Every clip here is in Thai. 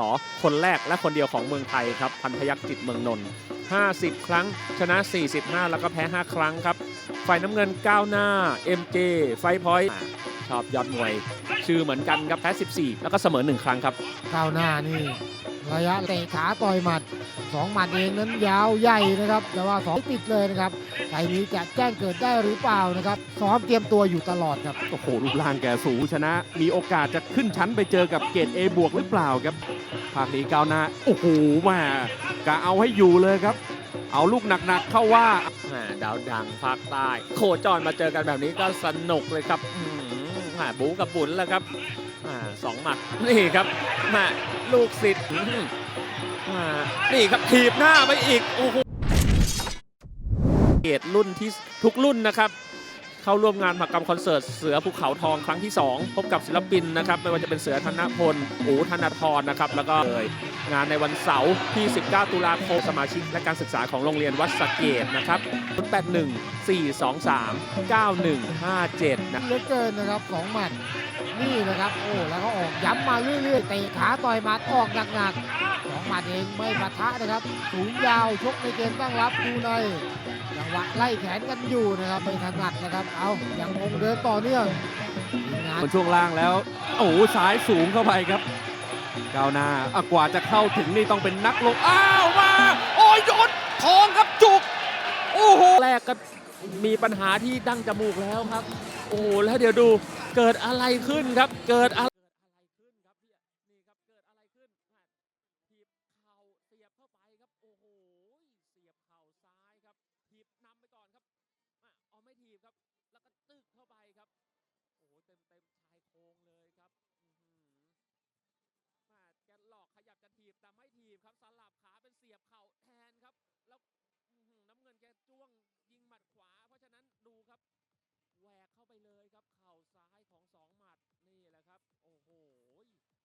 ต่อคนแรกและคนเดียวของเมืองไทยครับพันพยักจิตเมืองนนท์50 ครั้ง ชนะ 45 แล้วก็แพ้ 5 ครั้งครับ ฝ่ายน้ำเงินก้าวหน้า MJ ไฟพอยต์ ชอบยอดมวย ชื่อเหมือนกันครับแพ้ 14 แล้วก็เสมอ 1 ครั้งครับก้าวหน้านี่ ระยะเตะขาต่อยหมัดสองหมัดเองนั้นยาวใหญ่นะครับ แต่ว่าสองติดเลยนะครับไฟล์นี้จะแจ้งเกิดได้หรือเปล่านะครับซ้อมเตรียมตัวอยู่ตลอดครับ โอ้โหรูปร่างแกสูงชนะ มีโอกาสจะขึ้นชั้นไปเจอกับเกรด A บวกหรือเปล่าครับภาคนี้ก้าวหน้า โอ้โหแม่กะเอาให้อยู่เลยครับ เอาลูกหนักๆเข้าว่า แหม่ดาวดังภาคใต้ โคจรมาเจอกันแบบนี้ก็สนุกเลยครับอื้อ หือแหม่บูกับบุญแล้วครับแหม่สองหมัดนี่ครับหม่ลูกศิษย์ม่นี่ครับถีบหน้าไปอีกโอ้โหเกตรุ่นที่ทุกรุ่นนะครับ เข้าร่วมงานมหกรรมคอนเสิร์ตเสือภูเขาทองครั้งที่ 2 พบกับศิลปินนะครับ ไม่ว่าจะเป็นเสือธนพลอูธนาธรนะครับ แล้วก็เลย งานในวันเสาร์ที่ 19 ตุลาคมสมาชิกและการศึกษาของโรงเรียนวัดสะเกตนะครับ081 423 9157 นะเหลือเกินนะครับสองหมัดนี่นะครับ โอ้แล้วก็ออกย้ำมาเรื่อยๆเตะขาต่อยหมัดออกหนักๆสองหมัดเองไม่ปะทะนะครับ สูงยาวชกในเกมตั้งรับดูในจังหวะไล่แขนกันอยู่นะครับไม่ถนัดนะครับ เอายังคงเดินต่อเนื่องทีมงาน บนช่วงล่างแล้ว โอ้โหซ้ายสูงเข้าไปครับ ก้าวหน้าอะกว่าจะเข้าถึงนี่ต้องเป็นนักลง อ้าวมา โอ้ยโยนทองครับจุก โอ้โห แรกก็มีปัญหาที่ดั้งจมูกแล้วครับ โอ้โห แล้วเดี๋ยวดูเกิดอะไรขึ้นครับ เกิดอะไรครับเอาเสีบเข้าไปครับโอ้โหเสีบเข่าซ้ายครับถีบนำไปก่อนครับอะเอไม่ถีครับแล้วก็ตึกเข้าไปครับ โอ้โห เต็มเต็มชายโครงเลยครับอื้อหือแม่แกหลอกขยับจะถีบแต่ไม่ถีบครับสลับขาเป็นเสียบเข่าแทนครับ แล้ว อื้อหือน้ำเงินแกจ้วงยิงหมัดขวา เพราะฉะนั้นดูครับแหวก เข้าไปเลยครับ เข่าซ้ายของสองหมัดนี่แหละครับ โอ้โห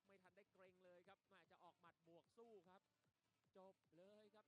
ไม่ทันได้เกรงเลยครับแหม่จะออกหมัดบวกสู้ครับ จบเลยครับ